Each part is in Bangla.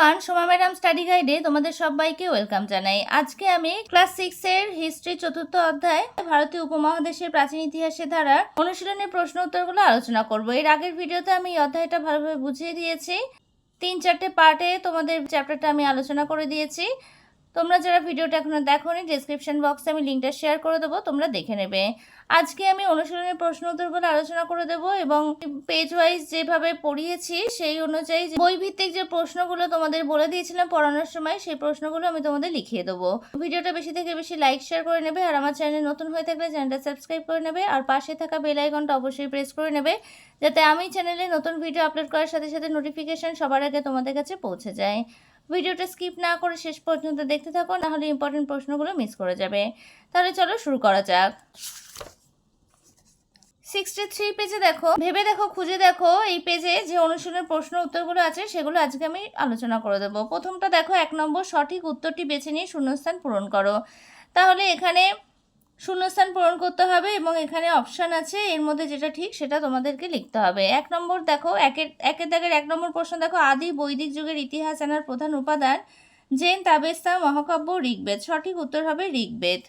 এভরিওয়ান সোমা ম্যাডাম স্টাডি গাইডে তোমাদের সবাইকে ওয়েলকাম জানাই। আজকে আমি ক্লাস সিক্স এর হিস্ট্রি চতুর্থ অধ্যায়, ভারতীয় উপমহাদেশের প্রাচীন ইতিহাসের ধারা অনুশীলনের প্রশ্ন উত্তরগুলো আলোচনা করব। এর আগের ভিডিওতে আমি এই অধ্যায়টা ভালোভাবে বুঝিয়ে দিয়েছি। তিন চারটে পার্টে তোমাদের চ্যাপ্টারটা আমি আলোচনা করে দিয়েছি। তোমরা যারা ভিডিওটা এখনও দেখোনি ডেসক্রিপশন বক্সে আমি লিঙ্কটা শেয়ার করে দেবো, তোমরা দেখে নেবে। আজকে আমি অনুশীলনের প্রশ্ন উত্তরগুলো আলোচনা করে দেবো এবং পেজ ওয়াইজ যেভাবে পড়িয়েছি, সেই অনুযায়ী বই ভিত্তিক যে প্রশ্নগুলো তোমাদের বলে দিয়েছিলাম পড়ানোর সময়, সেই প্রশ্নগুলো আমি তোমাদের লিখিয়ে দেবো। ভিডিওটা বেশি থেকে বেশি লাইক শেয়ার করে নেবে আর আমার চ্যানেল নতুন হয়ে থাকলে চ্যানেলটা সাবস্ক্রাইব করে নেবে আর পাশে থাকা বেল আইকনটা অবশ্যই প্রেস করে নেবে যাতে আমি চ্যানেলে নতুন ভিডিও আপলোড করার সাথে সাথে নোটিফিকেশন সবার আগে তোমাদের কাছে পৌঁছে যায়। ভিডিওটা স্কিপ না করে শেষ পর্যন্ত দেখতে থাকো নাহলে ইম্পর্টেন্ট প্রশ্নগুলো মিস করে যাবে। তাহলে চলো শুরু করা যাক। সিক্সটি থ্রি পেজে দেখো, ভেবে দেখো, খুঁজে দেখো, এই পেজে যে অনুশীলনের প্রশ্ন উত্তরগুলো আছে, সেগুলো আজকে আমি আলোচনা করে দেবো। প্রথমটা দেখো, এক নম্বর সঠিক উত্তরটি বেছে নিয়ে শূন্যস্থান পূরণ করো। তাহলে এখানে শূন্যস্থান পূরণ করতে হবে এবং এখানে অপশান আছে, এর মধ্যে যেটা ঠিক সেটা তোমাদেরকে লিখতে হবে। এক নম্বর দেখো, একের একের দাগের এক নম্বর প্রশ্ন দেখো, আদি বৈদিক যুগের ইতিহাস জানার প্রধান উপাদান জেন, তাবেস্তা, মহাকাব্য, ঋগ্বেদ। সঠিক উত্তর হবে ঋগ্বেদ।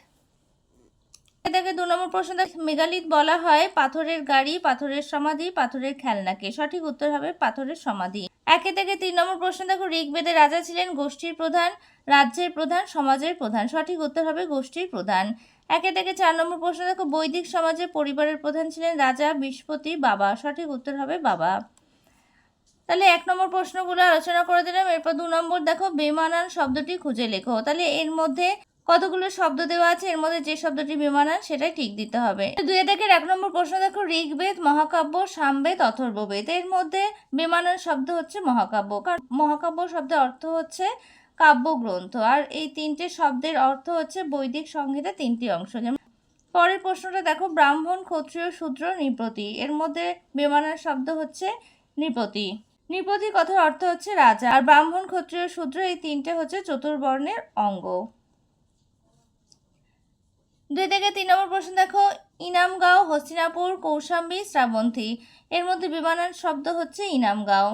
দেখে দু নম্বর প্রশ্ন দেখ, মেগালিথ বলা হয় পাথরের গাড়ি, পাথরের সমাধি, পাথরের খেলনাকে। সঠিক উত্তর হবে পাথরের সমাধি। একে থেকে তিন নম্বর প্রশ্ন দেখো, ঋগ্বেদের রাজা ছিলেন গোষ্ঠীর প্রধান, রাজ্যের প্রধান, সমাজের প্রধান। সঠিক উত্তর হবে গোষ্ঠীর প্রধান। একে থেকে চার নম্বর প্রশ্ন, দেখো, বৈদিক সমাজে পরিবারের প্রধান ছিলেন রাজা, বৃহস্পতি, বাবা। সঠিক উত্তর হবে বাবা। তাহলে এক নম্বর প্রশ্নগুলো আলোচনা করে দিলাম। এরপর দু নম্বর, দেখো, বেমানান শব্দটি খুঁজে লেখো। তাহলে এর মধ্যে কতগুলো শব্দ দেওয়া আছে? এর মধ্যে যে শব্দটি বেমানান, সেটাই ঠিক দিতে হবে। দুই দেখের এক নম্বর প্রশ্ন, দেখো, ঋগ্বেদ, মহাকাব্য, সামবেদ, অথর্ববেদ। এর মধ্যে বেমানান শব্দ হচ্ছে মহাকাব্য। কারণ মহাকাব্য শব্দের অর্থ হচ্ছে কাব্যগ্রন্থ। আর এই তিনটে শব্দের অর্থ হচ্ছে বৈদিক সংহিতা তিনটি অংশ। যেমন পরের প্রশ্নটা দেখো, ব্রাহ্মণ, ক্ষত্রিয়, শূদ্র, নৃপতি। এর মধ্যে বেমানান শব্দ হচ্ছে নৃপতি। নৃপতি কথার অর্থ হচ্ছে রাজা। আর ব্রাহ্মণ, ক্ষত্রিয়, শূদ্র এই তিনটে হচ্ছে চতুর্বর্ণের অঙ্গ। দুই থেকে তিন নম্বর প্রশ্ন দেখো, ইনামগাঁও, হস্তিনাপুর, কৌশাম্বী, শ্রাবন্তী। এর মধ্যে বিমানান শব্দ হচ্ছে ইনামগাঁও।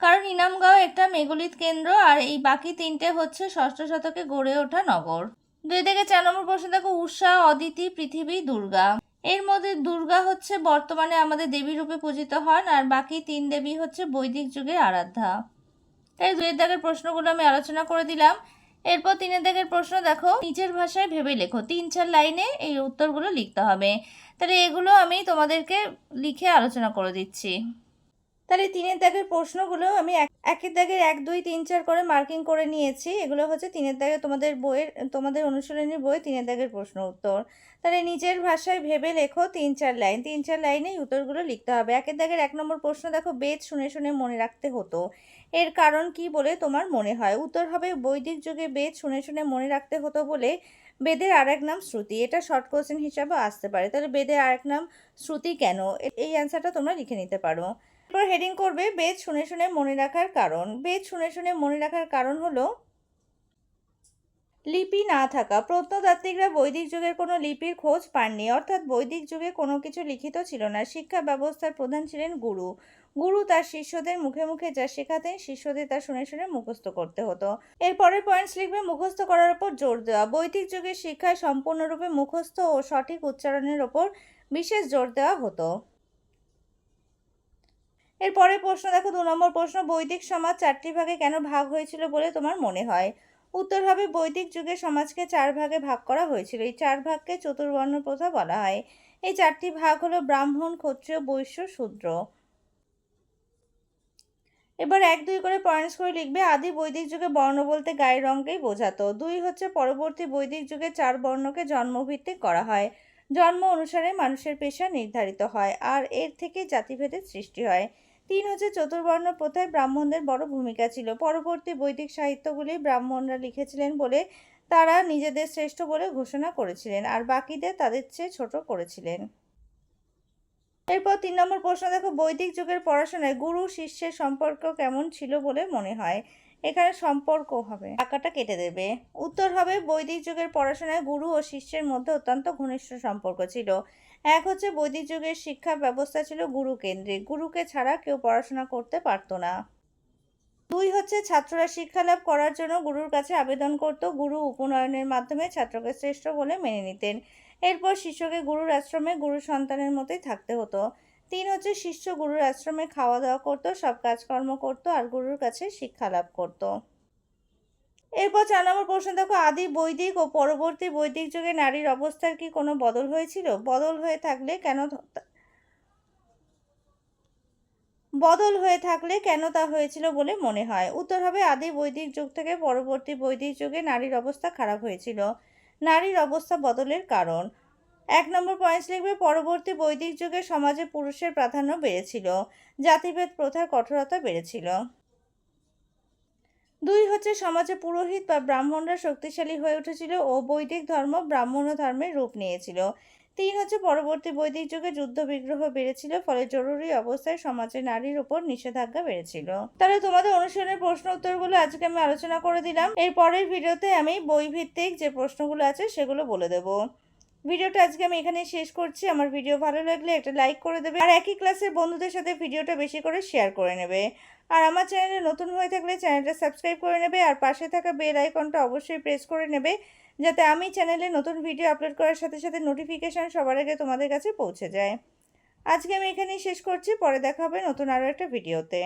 কারণ ইনামগাঁও একটা মেঘলিত কেন্দ্র আর এই বাকি তিনটে হচ্ছে ষষ্ঠ শতকে গড়ে ওঠা নগর। দুই থেকে চার নম্বর প্রশ্ন, দেখো উষা অদিতি, পৃথিবী, দুর্গা। এর মধ্যে দুর্গা হচ্ছে বর্তমানে আমাদের দেবী রূপে পূজিত হন আর বাকি তিন দেবী হচ্ছে বৈদিক যুগের আরাধ্যা। তাই দুই দাগের প্রশ্নগুলো আমি আলোচনা করে দিলাম। এরপর তিনের দাগের প্রশ্ন, দেখো, নিজের ভাষায় ভেবে লেখো। তিন চার লাইনে এই উত্তরগুলো লিখতে হবে। তাহলে এগুলো আমি তোমাদেরকে লিখে আলোচনা করে দিচ্ছি। তাহলে তিনের দাগের প্রশ্নগুলো আমি এক, একের দাগের এক, দুই, তিন, চার করে মার্কিং করে নিয়েছি। এগুলো হচ্ছে তিনের দাগে তোমাদের বইয়ের, তোমাদের অনুশীলনীর বই, তিনের দাগের প্রশ্ন উত্তর। তাহলে নিজের ভাষায় ভেবে লেখো তিন, চার লাইন। তিন, চার লাইনেই উত্তরগুলো লিখতে হবে। একের দাগের এক নম্বর প্রশ্ন দেখো, বেদ শুনে শুনে মনে রাখতে হতো। এর কারণ কি বলে তোমার মনে হয়? উত্তর হবে, বৈদিক যুগে বেদ শুনে শুনে মনে রাখতে হতো বলে বেদের আর এক নাম শ্রুতি। এটা শর্ট কোশ্চেন হিসাবে আসতে পারে। তাহলে বেদের আর এক নাম শ্রুতি কেন? এই অ্যান্সারটা তোমরা লিখে নিতে পারো। এরপর হেডিং করবে বেদ শুনে শুনে মনে রাখার কারণ। বেদ শুনে শুনে মনে রাখার কারণ হলো, লিপি না থাকা। প্রত্নতাত্ত্বিকরা বৈদিক যুগের কোনো লিপির খোঁজ পাননি। অর্থাৎ বৈদিক যুগে কোনো কিছু লিখিত ছিল না। শিক্ষা ব্যবস্থার প্রধান ছিলেন গুরু। গুরু তার শিষ্যদের মুখে মুখে যা শেখাতেন, শিষ্যদের তা শুনে শুনে মুখস্থ করতে হতো। এর পরের পয়েন্টস লিখবে, মুখস্থ করার উপর জোর দেওয়া। বৈদিক যুগের শিক্ষায় সম্পূর্ণরূপে মুখস্থ ও সঠিক উচ্চারণের ওপর বিশেষ জোর দেওয়া হতো। এর পরের প্রশ্ন, দেখো দু নম্বর প্রশ্ন, বৈদিক সমাজ চারটি ভাগে কেন ভাগ হয়েছিল বলে তোমার মনে হয়? উত্তর হবে, বৈদিক যুগে সমাজকে চার ভাগে ভাগ করা হয়েছিল। এই চার ভাগকে চতুর্বর্ণ প্রথা বলা হয়। এই চারটি ভাগ হলো ব্রাহ্মণ, ক্ষত্রিয়, বৈশ্য, শূদ্র। এবার এক দুই করে পয়েন্টস করে লিখবে, আদি বৈদিক যুগে বর্ণ বলতে গায়ের রঙকেই বোঝাতো। দুই হচ্ছে পরবর্তী বৈদিক যুগে চার বর্ণকে জন্মভিত্তিক করা হয়। জন্ম অনুসারে মানুষের পেশা নির্ধারিত হয়, আর এর থেকে জাতিভেদের সৃষ্টি হয়। তিন হচ্ছে চতুর্বর্ণ প্রথায় ব্রাহ্মণদের বড় ভূমিকা ছিল। পরবর্তী বৈদিক সাহিত্যগুলি ব্রাহ্মণরা লিখেছিলেন বলে তারা নিজেদের শ্রেষ্ঠ বলে ঘোষণা করেছিলেন আর বাকিদের তাদের চেয়ে ছোট করেছিলেন। এরপর তিন নম্বর প্রশ্ন, দেখো বৈদিক যুগের পড়াশোনায় গুরু শিষ্যের সম্পর্ক কেমন ছিল বলে মনে হয়? এখানে সম্পর্ক হবে। টাকাটা কেটে দেবে। উত্তর হবে, বৈদিক যুগের পড়াশোনায় গুরু ও শিষ্যের মধ্যে অত্যন্ত ঘনিষ্ঠ সম্পর্ক ছিল। এক হচ্ছে, বৈদিক যুগের শিক্ষা ব্যবস্থা ছিল গুরু কেন্দ্রিক গুরুকে ছাড়া কেউ পড়াশোনা করতে পারতো না। দুই হচ্ছে, ছাত্ররা শিক্ষা লাভ করার জন্য গুরুর কাছে আবেদন করত। গুরু উপনয়নের মাধ্যমে ছাত্রকে শ্রেষ্ঠ বলে মেনে নিতেন। এরপর শিষ্যকে গুরুর আশ্রমে গুরু সন্তানের মতোই থাকতে হতো। তিন হচ্ছে শিষ্য গুরুর আশ্রমে খাওয়া দাওয়া করতো, সব কাজকর্ম করতো আর গুরুর কাছে শিক্ষা লাভ করতো। এরপর চার নম্বর প্রশ্ন, দেখো আদি বৈদিক ও পরবর্তী বৈদিক যুগে নারীর অবস্থার কি কোনো বদল হয়েছিল? বদল হয়ে থাকলে কেন বদল হয়ে থাকলে কেন তা হয়েছিল বলে মনে হয়? উত্তর হবে আদি বৈদিক যুগ থেকে পরবর্তী বৈদিক যুগে নারীর অবস্থা খারাপ হয়েছিল। নারীর অবস্থা বদলের কারণ। এক নম্বর পয়েন্ট লিখবে, পরবর্তী বৈদিক যুগে সমাজে পুরুষের প্রাধান্য বেড়েছিল, জাতিভেদ প্রথার কঠোরতা বেড়েছিল। দুই হচ্ছে সমাজে পুরোহিত বা ব্রাহ্মণরা শক্তিশালী হয়ে উঠেছিল ও বৈদিক ধর্ম ব্রাহ্মণ ধর্মের রূপ নিয়েছিল। তিন হচ্ছে পরবর্তী বৈদিক যুগে যুদ্ধ বিগ্রহ বেড়েছিল, ফলে জরুরি অবস্থায় সমাজে নারীর উপর নিষেধাজ্ঞা বেড়েছিল। তাহলে তোমাদের অনুশীলনের প্রশ্ন উত্তরগুলো আজকে আমি আলোচনা করে দিলাম। এর পরের ভিডিওতে আমি বই ভিত্তিক যে প্রশ্নগুলো আছে সেগুলো বলে দেবো। ভিডিওটা আজকে আমি এখানে শেষ করছি। আমার ভিডিও ভালো লাগলে একটা লাইক করে দেবে আর একই ক্লাসের বন্ধুদের সাথে ভিডিওটা বেশি করে শেয়ার করে নেবে। আর আমার চ্যানেলে নতুন হয়ে থাকলে চ্যানেলটা সাবস্ক্রাইব করে নেবে আর পাশে থাকা বেল আইকনটা অবশ্যই প্রেস করে নেবে যাতে আমি চ্যানেলে নতুন ভিডিও আপলোড করার সাথে সাথে নোটিফিকেশান সবার আগে তোমাদের কাছে পৌঁছে যায়। আজকে আমি এখানেই শেষ করছি। পরে দেখা হবে নতুন আরও একটা ভিডিওতে।